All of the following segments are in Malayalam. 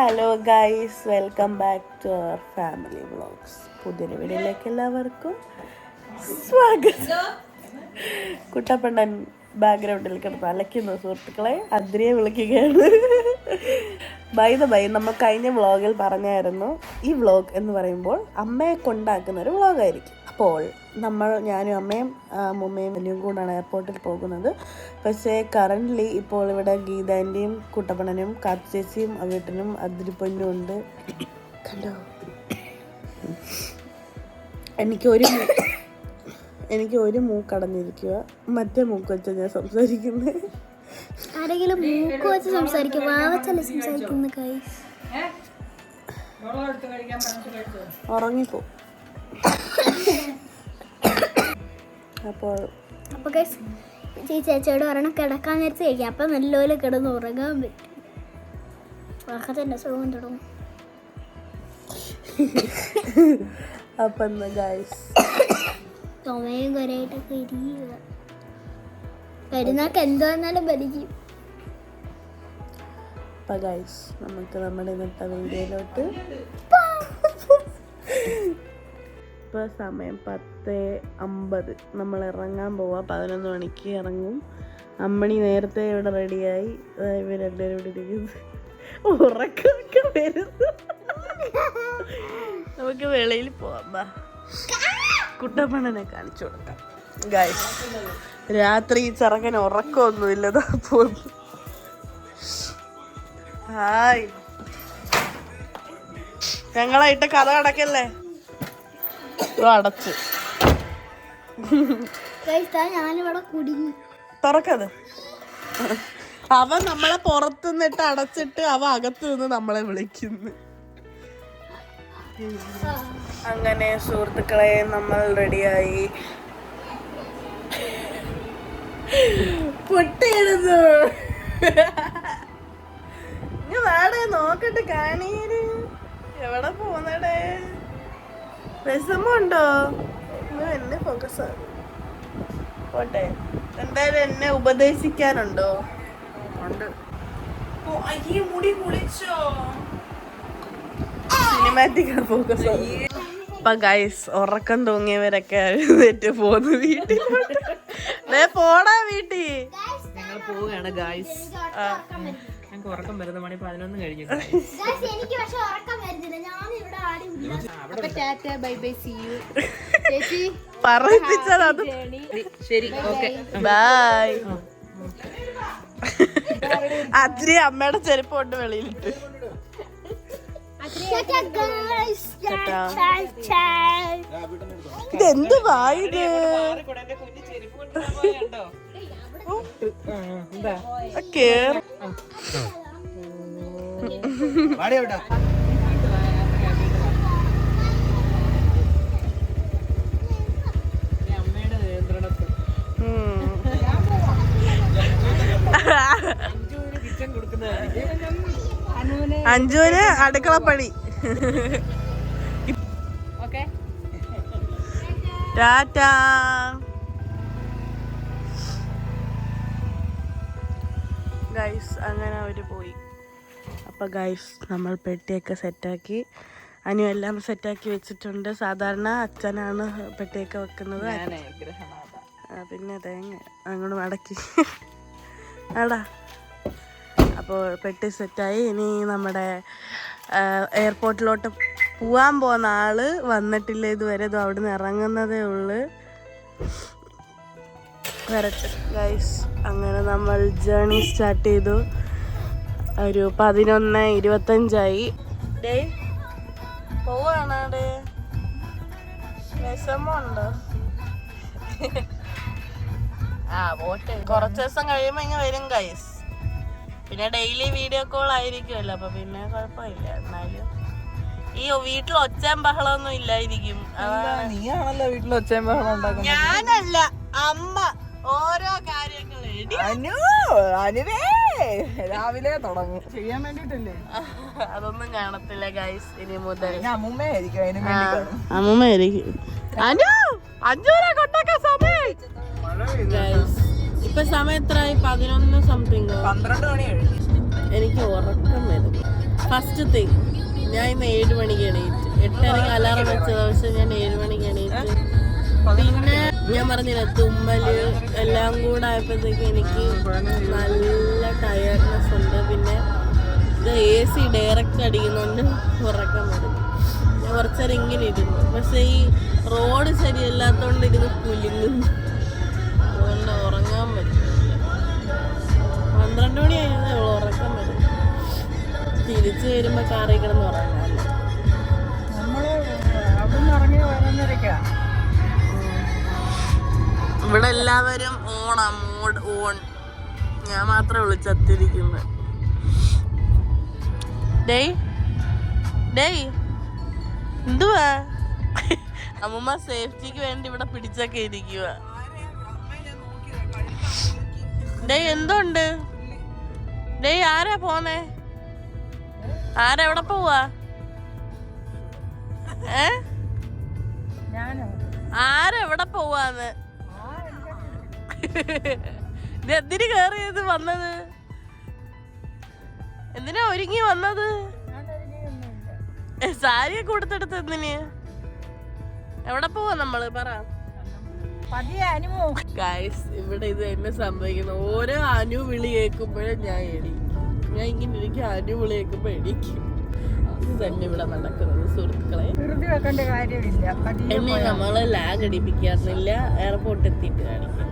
Hello guys welcome back to our family vlogs പുതിയൊരു വീഡിയോയിലേക്ക് എല്ലാവർക്കും സ്വാഗതം. കുട്ടപ്പണ്ണൻ ബാക്ക്ഗ്രൗണ്ടിൽ കിടന്ന് അലയ്ക്കുന്നു. സുഹൃത്തുക്കളെ അതിനെ വിളിക്കുകയാണ്. ബൈ ദ ബൈ നമ്മൾ കഴിഞ്ഞ വ്ളോഗിൽ പറഞ്ഞായിരുന്നു ഈ വ്ളോഗ് എന്ന് പറയുമ്പോൾ അമ്മയെ കൊണ്ടാക്കുന്ന ഒരു വ്ളോഗായിരിക്കും. അപ്പോൾ നമ്മൾ ഞാനും അമ്മയും മുമ്മയും വലിയും കൂടാണ് എയർപോർട്ടിൽ പോകുന്നത്. പക്ഷേ കറന്റ്ലി ഇപ്പോൾ ഇവിടെ ഗീതാന്റെയും കുട്ടപ്പണനും കാത്തു ചേച്ചിയും വീട്ടിനും അതിരിപ്പൊന്നും ഉണ്ട് കണ്ടോ? എനിക്ക് ഒരു എനിക്ക് ഒരു മൂക്കടഞ്ഞിരിക്കുക മറ്റേ മൂക്ക് വെച്ചാൽ ഞാൻ സംസാരിക്കുന്നത് ആരെങ്കിലും മൂക്ക് വെച്ച് സംസാരിക്കും. വാവച്ചല്ലേ സംസാരിക്കുന്ന കൈ ഉറങ്ങിപ്പോ. അപ്പോൾ അപ്പൊ ഗൈസ് ഈ ചേച്ചിയോട് ഒരെണ്ണം കിടക്കാൻ നേരത്തെ കഴിക്കാം. അപ്പൊ നല്ലപോലെ കിടന്ന് ഉറങ്ങാൻ പറ്റും. ഉറക്കത്തിന്റെ സുഖം തുടങ്ങും. അപ്പം ഗൈസ് ചുമയും കുറയായിട്ടൊക്കെ ഇരിക്കുക പെരുന്നാൾക്ക് എന്ത് വന്നാലും അപ്പം ഗൈസ് നമുക്ക് നമ്മുടെ ഇന്നത്തെ വീഡിയോയിലോട്ട് ഇപ്പോൾ സമയം പത്ത് അമ്പത്. നമ്മൾ ഇറങ്ങാൻ പോവാം. പതിനൊന്ന് മണിക്ക് ഇറങ്ങും. അമ്മണി നേരത്തെ ഇവിടെ റെഡിയായി ഇവർ രണ്ടുപേരും ഇവിടെ ഇരിക്കുന്നു. ഉറക്കമൊക്കെ വരുന്നു. നമുക്ക് വെളിയിൽ പോവാം. ബാ കുട്ടപ്പണ്ണനെ കാണിച്ചു കൊടുക്കാം. ഗൈസ് രാത്രി ഈ ചെറുക്കന് ഉറക്കമൊന്നുമില്ലതാ പോകുന്നു ഹായ്. ഞങ്ങളായിട്ട് കഥ അടക്കല്ലേ? അടച്ചു. തുറക്കത്. അവ നമ്മളെ പുറത്തു നിന്നിട്ട് അടച്ചിട്ട് അവ അകത്ത് നിന്ന് നമ്മളെ വിളിക്കുന്നു. അങ്ങനെ സുഹൃത്തുക്കളെ നമ്മൾ റെഡിയായി പൊട്ടിയിടുന്നു. ഇനി വാടേ നോക്കട്ടെ കാണീര് എവിടെ പോന്നടേ? വിഷമമുണ്ടോ? ഇത് എന്നെ ഫോക്കസ് പോട്ടെ. എന്തായാലും എന്നെ ഉപദേശിക്കാനുണ്ടോ? ഉണ്ട്. അയ്യേ, മുടി കുളിച്ചോ? സിനിമാറ്റിക് ഫോക്കസ് അപ്പൊ ഗൈസ് ഉറക്കം തൂങ്ങിയവരൊക്കെ എഴുന്നേറ്റ് പോന്നു വീട്ടിലോട്ട് പോടാ വീട്ടിൽ. ഞങ്ങൾ പോവുകയാണ് ഗൈസ് ഞങ്ങൾക്ക് ഉറക്കം വരുന്ന മണി പതിനൊന്ന് കഴിഞ്ഞു. എനിക്ക് പക്ഷെ ഉറക്കം വരുന്നില്ല. ഞാൻ ഇവിടെ ആടി ബൈ ബൈ സി യു ചേച്ചി പറയിപ്പിച്ചത് അത്. ശരി ഓക്കെ ബൈ അതിരി അമ്മയുടെ ചെരുപ്പ് കൊണ്ട് വെളിയിലിട്ട്. ഇതെന്ത് വായത് കേറി. കൊടുക്കുന്നതായിരിക്കും. അഞ്ജുവിന് അടുക്കളപ്പണി ടാറ്റാ. ഗൈസ് അങ്ങനെ അവർ പോയി. അപ്പൊ ഗൈസ് നമ്മൾ പെട്ടിയൊക്കെ സെറ്റാക്കി. അനു എല്ലാം സെറ്റാക്കി വെച്ചിട്ടുണ്ട്. സാധാരണ അച്ഛനാണ് പെട്ടിയൊക്കെ വെക്കുന്നത്. പിന്നെ തേങ്ങ അങ്ങോട്ട് മടക്കി. ആടാ. അപ്പോൾ പെട്ടി സെറ്റായി. ഇനി നമ്മുടെ എയർപോർട്ടിലോട്ട് പോവാൻ പോകുന്ന ആൾ വന്നിട്ടില്ല ഇതുവരെ. ഇത് നിന്ന് ഇറങ്ങുന്നതേ ഉള്ളു. ഗൈസ് അങ്ങനെ നമ്മൾ ജേണി സ്റ്റാർട്ട് ചെയ്തു. ഒരു പതിനൊന്ന് ഇരുപത്തഞ്ചായി. ഡേ പോവാണ് ഡേ വിഷമമുണ്ടോ? ആ പോട്ടെ. കുറച്ച് ദിവസം കഴിയുമ്പോ ഇങ്ങനെ വരും ഗൈസ് പിന്നെ ഡെയിലി വീഡിയോ കോൾ ആയിരിക്കുമല്ലോ അപ്പൊ പിന്നെ കുഴപ്പമില്ല. എന്നാലും ഈ വീട്ടിൽ ഒച്ചാൻ ബഹളമൊന്നും ഇല്ലായിരിക്കും. നീയാണല്ലോ വീട്ടിൽ ഒച്ചയും ബഹളം ഉണ്ടാക്കുന്നത്? ഞാനല്ല അമ്മ ഓരോ കാര്യങ്ങൾ. എടി അനു അനുവേ രാവിലെ തുടങ്ങും. ചെയ്യാൻ വേണ്ടിട്ടല്ലേ അതൊന്നും കാണത്തില്ല ഗൈസ് ഇനി മുതൽ. ഞാൻ അമ്മൂമ്മയായിരിക്കും അതിന് വേണ്ടി അമ്മൂമ്മയായിരിക്കും അനു അഞ്ചൂരെ കൊണ്ടൊക്കെ സമയം. ഗൈസ് ഇപ്പൊ സമയം എത്രയായി പതിനൊന്ന് സംതിങ് പന്ത്രണ്ട് മണി എനിക്ക് ഉറക്കം വരും. ഫസ്റ്റ് തിങ് ഞാൻ ഇന്ന് ഏഴ് മണിക്ക് എണീറ്റ്. എട്ടരയ്ക്ക് അലാറം വെച്ചത് പക്ഷെ ഞാൻ ഏഴ് മണിക്ക് എണീറ്റ്. പിന്നെ ഞാൻ പറഞ്ഞില്ല തുമ്മൽ എല്ലാം കൂടെ ആയപ്പോഴത്തേക്ക് എനിക്ക് നല്ല ടയർഡ്നെസ് ഉണ്ട്. പിന്നെ ഇത് എ സി ഡയറക്റ്റ് അടിക്കുന്നുണ്ട് ഉറക്കം വരും. ഞാൻ കുറച്ചേരം ഇങ്ങനെ ഇരുന്നു. പക്ഷെ ഈ റോഡ് ശരിയല്ലാത്തോണ്ട് ഇരുന്ന് കുലുങ്ങുന്നു. പന്ത്രണ്ട് മണി ആയിരുന്നേ ഉള്ളൂ ഉറക്കം വരും. തിരിച്ചു വരുമ്പോ കാറിൽ കിടന്ന് ഉറങ്ങാമല്ലോ ഇവിടെ എല്ലാവരും ഓണാ മോഡ് ഓൺ. ഞാൻ മാത്രമേ ഉള്ളൂ ചത്തിരിക്കുന്നത്. ഡേയ് ഡേയ് എന്തുവാ? അമ്മമ്മ സേഫ്റ്റിക്ക് വേണ്ടി ഇവിടെ പിടിച്ചൊക്കെ ഇരിക്കുക ഡേയ് എന്തുണ്ട് ഡേയ് ആരാ പോന്നേ? ആരാ എവിടെ പോവാ? ഏ? ഞാനോ? ആരാ എവിടെ പോവാന്ന്? എന്തിനു കേറിയത് വന്നത്? എന്തിനാ ഒരുങ്ങി വന്നത്? സാരിയൊക്കെ കൊടുത്തെടുത്ത് എന്തിന്? എവിടെ പോവാ നമ്മൾ? പറ. ഗായ്സ് ഇവിടെ ഇത് എന്നെ സംഭവിക്കുന്നു ഓരോ അനു വിളി കേൾക്കുമ്പോഴും ഞാൻ എണീക്കും. ഞാൻ ഇങ്ങനെ എനിക്ക് അനു വിളി കേൾക്കുമ്പോൾ എണീക്കും. ഇത് തന്നെ ഇവിടെ നടക്കുന്നത് സുഹൃത്തുക്കളെ. എന്നെ നമ്മൾ ലാഗ് അടിപ്പിക്കാറില്ല. എയർപോർട്ട് എത്തിയിട്ട് കാണിക്കും.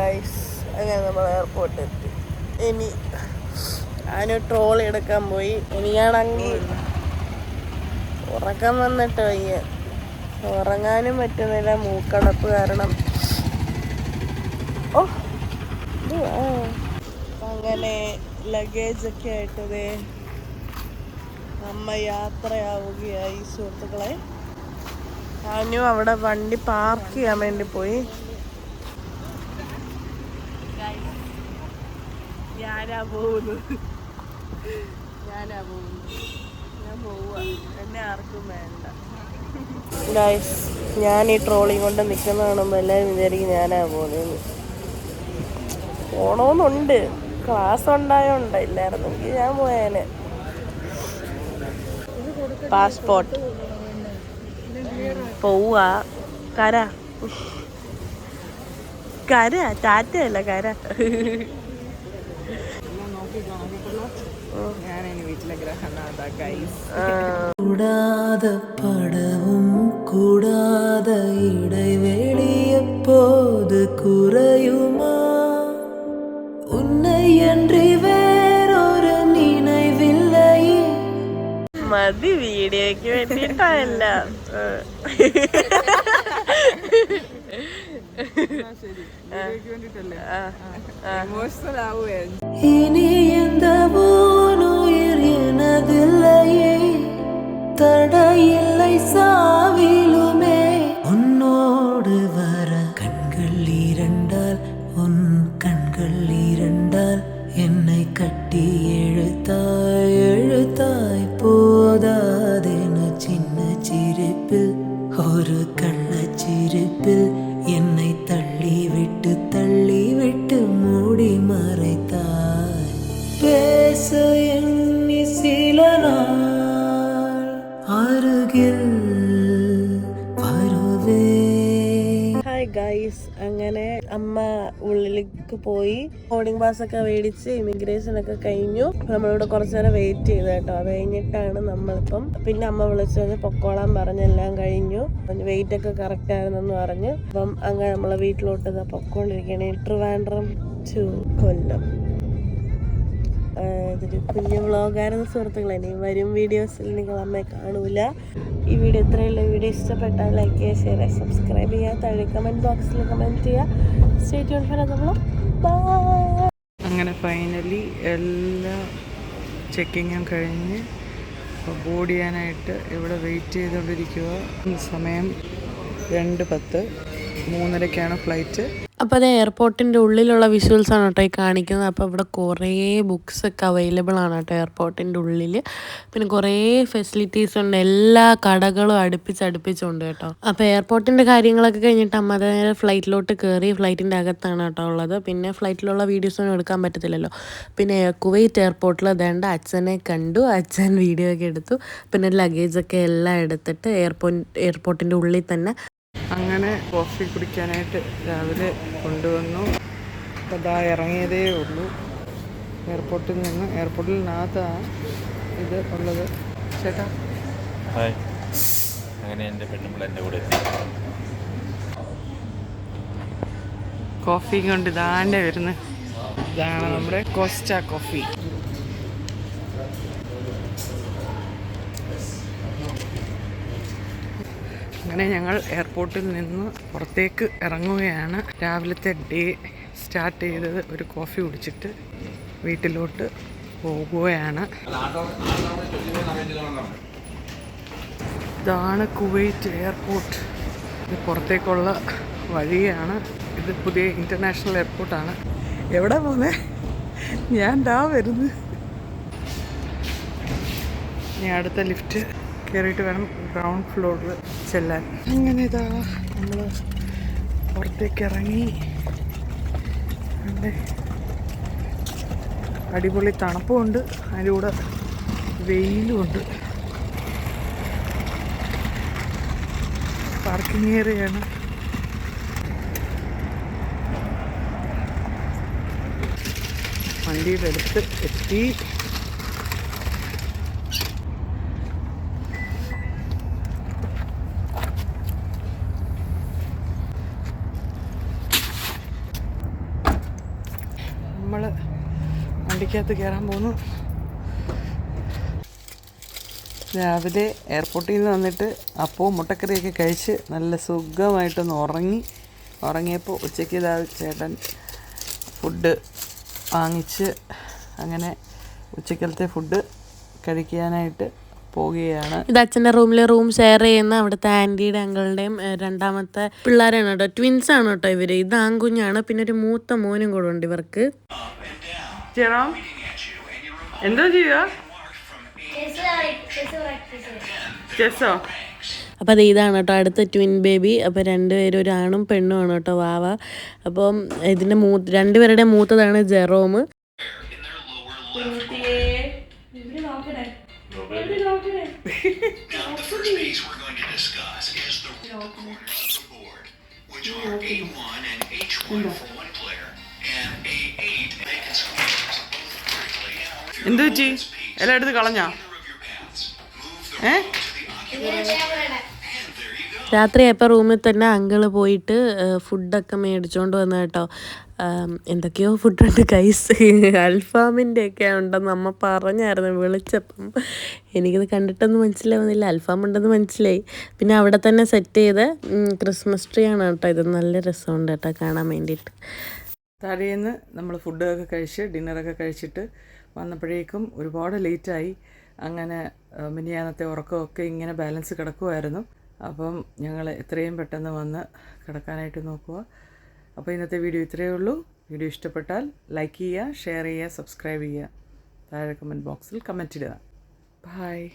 ഗൈസ് അങ്ങനെ നമ്മൾ എയർപോർട്ടിൽ എത്തി ഇനി ഞാൻ ട്രോളി എടുക്കാൻ പോയി. എനിക്കാണെങ്കിൽ ഉറക്കം വന്നിട്ട് വയ്യ. ഉറങ്ങാനും പറ്റുന്നില്ല. മൂക്കടപ്പ് കാരണം. ഓ. അങ്ങനെ ലഗേജ് ഒക്കെ ആയിട്ട് ദേ അമ്മ യാത്രയാവുകയായി സുഹൃത്തുക്കളെ. ഞാനും അവിടെ വണ്ടി പാർക്ക് ചെയ്യാൻ വേണ്ടി പോയി. ഞാനാ പോകുന്നത്. ഞാനാ പോകുന്നത്. ഞാൻ പോവുക എന്നെ ആർക്കും വേണ്ട. ഞാൻ ഈ ട്രോളി കൊണ്ട് നിൽക്കുന്ന കാണുമ്പോൾ എല്ലാവരും വിചാരിക്കും ഞാനാ പോകുന്നത് പോണമെന്നുണ്ട് ക്ലാസ് ഉണ്ടായോണ്ട് ഇല്ലായിരുന്നെങ്കിൽ ഞാൻ പോയേനെ. പാസ്പോർട്ട് പോവുക കര. കര ടാറ്റയല്ല കര. ഞാനിനി വീട്ടിലെ ഗ്രഹനാഥ ഗൈസ് കൂടാതെ പടവും കൂടാതെ ഇടവേളി எப்போது குறையுமா உன்னை அன்றி வேறொரு நினைவில்லையே മതി വീഡിയോയ്ക്ക് വേണ്ടിയിട്ടല്ല இனி எந்த ஊனுயிர் எனதில்லையே தடையில்லை சாவிலுமே ഹായ് ഗൈസ് അങ്ങനെ അമ്മ ഉള്ളിലേക്ക് പോയി. ബോർഡിംഗ് പാസ് ഒക്കെ മേടിച്ച് ഇമിഗ്രേഷൻ ഒക്കെ കഴിഞ്ഞു. നമ്മളിവിടെ കുറച്ചു നേരം വെയിറ്റ് ചെയ്തു കേട്ടോ. അത് കഴിഞ്ഞിട്ടാണ് നമ്മളിപ്പം പിന്നെ അമ്മ വിളിച്ചത് പൊക്കോളാൻ പറഞ്ഞ് എല്ലാം കഴിഞ്ഞു. വെയിറ്റ് ഒക്കെ കറക്റ്റ് ആയിരുന്നെന്ന് പറഞ്ഞു. അപ്പം അങ്ങനെ നമ്മളെ വീട്ടിലോട്ട് പൊക്കോണ്ടിരിക്കണേ ട്രിവാൻഡ്രം ടു കൊല്ലം. ഇതൊരു കുഞ്ഞു വ്ളോഗായിരുന്നു സുഹൃത്തുക്കളെ ഇനി വരും വീഡിയോസിൽ നിങ്ങൾ അമ്മയെ കാണൂല. ഈ വീഡിയോ ഇത്രയുള്ള. വീഡിയോ ഇഷ്ടപ്പെട്ടാൽ ലൈക്ക് ചെയ്യുക ഷെയർ ചെയ്യുക സബ്സ്ക്രൈബ് ചെയ്യുക താഴെ കമന്റ് ബോക്സിൽ കമന്റ് ചെയ്യുക. സ്റ്റേറ്റ് യൂൺ ഫർ നമ്മൾ അങ്ങനെ ഫൈനലി എല്ലാ ചെക്കിങ്ങും കഴിഞ്ഞ് ബോർഡ് ചെയ്യാനായിട്ട് ഇവിടെ വെയിറ്റ് ചെയ്തുകൊണ്ടിരിക്കുക സമയം രണ്ട് പത്ത്. മൂന്നരയ്ക്കാണ് ഫ്ലൈറ്റ്. അപ്പോൾ അത് എയർപോർട്ടിന്റെ ഉള്ളിലുള്ള വിഷ്വൽസ് ആണ് കേട്ടോ ഈ കാണിക്കുന്നത്. അപ്പോൾ ഇവിടെ കുറേ ബുക്സ് ഒക്കെ അവൈലബിൾ ആണ് കേട്ടോ എയർപോർട്ടിന്റെ ഉള്ളിൽ പിന്നെ കുറേ ഫെസിലിറ്റീസ് ഉണ്ട്. എല്ലാ കടകളും അടുപ്പിച്ചടുപ്പിച്ചുണ്ട് കേട്ടോ. അപ്പോൾ എയർപോർട്ടിന്റെ കാര്യങ്ങളൊക്കെ കഴിഞ്ഞിട്ട് അമ്മ നേരെ ഫ്ലൈറ്റിലോട്ട് കയറി ഫ്ലൈറ്റിന്റെ അകത്താണ് കേട്ടോ ഉള്ളത്. പിന്നെ ഫ്ലൈറ്റിലുള്ള വീഡിയോസൊന്നും എടുക്കാൻ പറ്റത്തില്ലല്ലോ. പിന്നെ കുവൈറ്റ് എയർപോർട്ടിൽ അതേണ്ട അച്ഛനെ കണ്ടു. അച്ഛൻ വീഡിയോ ഒക്കെ എടുത്തു. പിന്നെ ലഗേജൊക്കെ എല്ലാം എടുത്തിട്ട് എയർപോർട്ട് എയർപോർട്ടിന്റെ ഉള്ളിൽ തന്നെ അങ്ങനെ കോഫി കുടിക്കാനായിട്ട് രാവിലെ കൊണ്ടുവന്നു. അതാ ഇറങ്ങിയതേ ഉള്ളൂ. എയർപോർട്ടിൽ നിന്ന് എയർപോർട്ടിനകത്താണ് ഇത് ഉള്ളത്. ചേട്ടാ. അങ്ങനെ എന്റെ പെണ്ണുമ്പോൾ എന്റെ കൂടെ എത്തി. കോഫി കൊണ്ട് ഇതാണ്ട് വരുന്നത് ഇതാണ് നമ്മുടെ കോസ്റ്റ കോഫി. അങ്ങനെ ഞങ്ങൾ എയർപോർട്ടിൽ നിന്ന് പുറത്തേക്ക് ഇറങ്ങുകയാണ്. രാവിലത്തെ ഡേ സ്റ്റാർട്ട് ചെയ്തത് ഒരു കോഫി കുടിച്ചിട്ട് വീട്ടിലോട്ട് പോകുകയാണ്. ഇതാണ് കുവൈറ്റ് എയർപോർട്ട്. ഇത് പുറത്തേക്കുള്ള വഴിയാണ്. ഇത് പുതിയ ഇന്റർനാഷണൽ എയർപോർട്ടാണ്. എവിടെ പോന്നെ ഞാൻ ഡാ വരുന്നു. ഞാൻ അടുത്ത ലിഫ്റ്റ് കയറിയിട്ട് വേണം ഗ്രൗണ്ട് ഫ്ലോറിൽ ചെല്ലാൻ. അങ്ങനെ ഇതാ നമ്മൾ പുറത്തേക്ക് ഇറങ്ങി. അടിപൊളി തണുപ്പുമുണ്ട് അതിന്റെ കൂടെ വെയിലുമുണ്ട്. പാർക്കിംഗ് ഏരിയയാണ് വണ്ടിയുടെ അടുത്ത് എത്തി നമ്മൾ വണ്ടിക്കകത്ത് കയറാൻ പോകുന്നു രാവിലെ എയർപോർട്ടിൽ നിന്ന് വന്നിട്ട് അപ്പവും മുട്ടക്കറിയൊക്കെ കഴിച്ച് നല്ല സുഖമായിട്ടൊന്ന് ഉറങ്ങി. ഉറങ്ങിയപ്പോൾ ഉച്ചയ്ക്ക് ഇതാ ചേട്ടൻ ഫുഡ് വാങ്ങിച്ച് അങ്ങനെ ഉച്ചക്കലത്തെ ഫുഡ് കഴിക്കാനായിട്ട് പോവുകയാണ്. ഇത് അച്ഛന്റെ റൂമിൽ റൂം ഷെയർ ചെയ്യുന്ന അവിടുത്തെ ആന്റിയുടെ അങ്കിളുടെയും രണ്ടാമത്തെ പിള്ളേരാണ് കേട്ടോ. ട്വിൻസ് ആണ് കേട്ടോ ഇവർ ഇത് ആൺകുഞ്ഞാണ്. പിന്നെ ഒരു മൂത്ത മോനും കൂടെ ഉണ്ട് ഇവർക്ക്. ചേട്ടാ എന്തോ ചെയ്യുക? ചെസ്സോ? അപ്പോൾ അത് ഇതാണ് കേട്ടോ അടുത്ത ട്വിൻ ബേബി അപ്പോൾ രണ്ടുപേരും ഒരു ആണും പെണ്ണും ആണ് കേട്ടോ വാവ. അപ്പം ഇതിന്റെ മൂ രണ്ടുപേരുടെ മൂത്തതാണ് ജെറോമ് Now, എന്ത് പറ്റി? എല്ലാം എടുത്ത് കളഞ്ഞാ? ഏ? row to the occupied and there you go. രാത്രി അപ്പം റൂമിൽ തന്നെ അങ്കിൾ പോയിട്ട് ഫുഡൊക്കെ മേടിച്ചോണ്ട് വന്ന കേട്ടോ. എന്തൊക്കെയോ ഫുഡുണ്ട് കൈസ് അൽഫാമിന്റെ ഒക്കെ ഉണ്ടെന്ന് അമ്മ പറഞ്ഞായിരുന്നു വിളിച്ചപ്പം. എനിക്കത് കണ്ടിട്ടൊന്നും മനസ്സിലാവുന്നില്ല. അൽഫാം ഉണ്ടെന്ന് മനസ്സിലായി. പിന്നെ അവിടെ തന്നെ സെറ്റ് ചെയ്ത ക്രിസ്മസ് ട്രീ ആണ് കേട്ടോ ഇത്. നല്ല രസമുണ്ട് കേട്ടോ കാണാൻ വേണ്ടിയിട്ട്. തലേന്ന് നമ്മൾ ഫുഡൊക്കെ കഴിച്ച് ഡിന്നറൊക്കെ കഴിച്ചിട്ട് വന്നപ്പോഴേക്കും ഒരുപാട് ലേറ്റായി. അങ്ങനെ മിനിയാനത്തെ ഉറക്കമൊക്കെ ഇങ്ങനെ ബാലൻസ് കിടക്കുമായിരുന്നു അപ്പം ഞങ്ങൾ എത്രയും പെട്ടെന്ന് വന്ന് കിടക്കാനായിട്ട് നോക്കുക. അപ്പോൾ ഇന്നത്തെ വീഡിയോ ഇത്രയേ ഉള്ളൂ. വീഡിയോ ഇഷ്ടപ്പെട്ടാൽ ലൈക്ക് ചെയ്യുക ഷെയർ ചെയ്യുക സബ്സ്ക്രൈബ് ചെയ്യുക. താഴെ കമന്റ് ബോക്സിൽ കമന്റ് ഇടുക. ബൈ